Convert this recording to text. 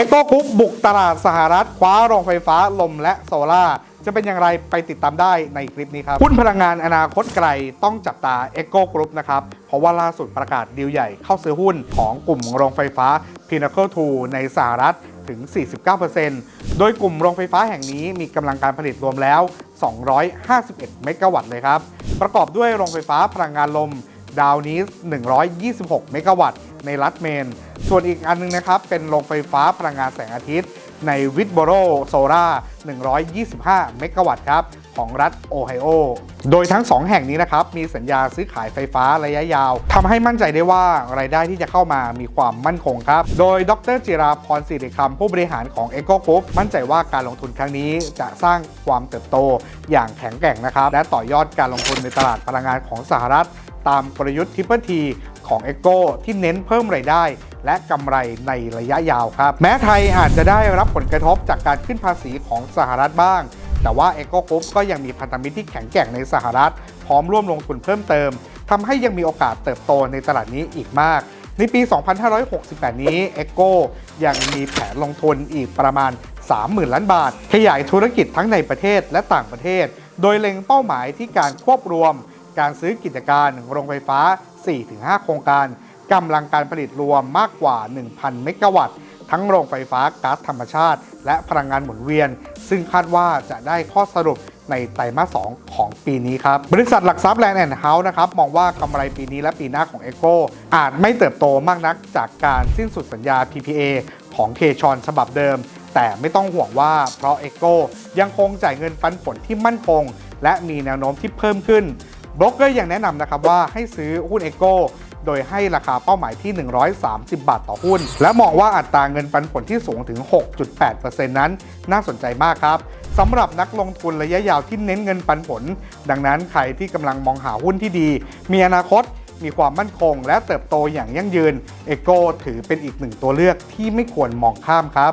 เอโกกรุ๊ปบุกตลาดสหรัฐ คว้าโรงไฟฟ้าลมและโซลาจะเป็นอย่างไรไปติดตามได้ในคลิปนี้ครับหุ้นพลังงานอนาคตไกลต้องจับตาเอโกกรุ๊ปนะครับ เพราะว่าล่าสุดประกาศดีลใหญ่เข้าซื้อหุ้นของกลุ่มโรงไฟฟ้า Pinnacle 2ในสหรัฐถึง 49%โดยกลุ่มโรงไฟฟ้าแห่งนี้มีกำลังการผลิตรวมแล้ว 251 เมกะวัตต์เลยครับ ประกอบด้วยโรงไฟฟ้าพลังงานลม ดาวนี้ 126 เมกะวัตต์ในรัฐเมน ส่วนอีกอันนึงนะครับ เป็นโรงไฟฟ้าพลังงานแสงอาทิตย์ ในวิทบโรโซล่า125 เมกะวัตต์ครับของรัฐโอไฮโอ โดยทั้ง 2 แห่งนี้นะครับ มีสัญญาซื้อขายไฟฟ้าระยะยาวทำให้มั่นใจได้ว่ารายได้ที่จะเข้ามามีความมั่นคงครับ โดยดรจิราพรสิริคำผู้บริหารของ e c o Group มั่นใจว่าการลงทุนครั้งนี้จะสร้างความเติบโตอย่างแข็งแกร่งนะครับ และต่อยอดการลงทุนในตลาดพลังงานของสหรัฐ ตามกลยุทธ์ทิปเปอร์ทีของ e c o ที่เน้นเพิ่มรายได้ และกำไรในระยะยาวครับ แม้ไทยอาจจะได้รับผลกระทบจากการขึ้นภาษีของสหรัฐบ้าง แต่ว่า e c o Group ก็ยังมีพันธมิตรที่แข็งแกร่งในสหรัฐ พร้อมร่วมลงทุนเพิ่มเติมทำให้ยังมีโอกาสเติบโตในตลาดนี้อีกมากในปี 2568 นี้ e c o ยังมีแผนลงทุนอีกประมาณ 30,000 ล้านบาท ขยายธุรกิจทั้งในประเทศและต่างประเทศ โดยเล็งเป้าหมายที่การควบรวม การซื้อกิจการโรงไฟฟ้า 4-5 โครงการกำลังการผลิตรวมมากกว่า 1,000 เมกะวัตต์ ทั้งโรงไฟฟ้าก๊าซธรรมชาติ และพลังงานหมุนเวียน ซึ่งคาดว่าจะได้ข้อสรุปในไตรมาส 2 ของปีนี้ครับ บริษัทหลักทรัพย์แลนด์แอนด์เฮาส์นะครับ มองว่ากำไรปีนี้และปีหน้าของ e c o อาจไม่เติบโตมากนักจากการสิ้นสุดสัญญา PPA ของเคชอนฉบับเดิม แต่ไม่ต้องห่วงว่าเพราะ e c o ยังคงจ่ายเงินปันผลที่มั่นคง และมีแนวโน้มที่เพิ่มขึ้น บล็อกเกอร์ยังแนะนำนะครับว่าให้ซื้อหุ้น e c o โดยให้ราคาเป้าหมายที่ 130 บาทต่อหุ้น และมองว่าอัตราเงินปันผลที่สูงถึง 6.8%นั้นน่าสนใจมากครับสำหรับนักลงทุนระยะยาวที่เน้นเงินปันผล ดังนั้นใครที่กำลังมองหาหุ้นที่ดี มีอนาคตมีความมั่นคง และเติบโตอย่างยั่งยืนเอโกถือเป็นอีกหนึ่งตัวเลือกที่ไม่ควรมองข้ามครับ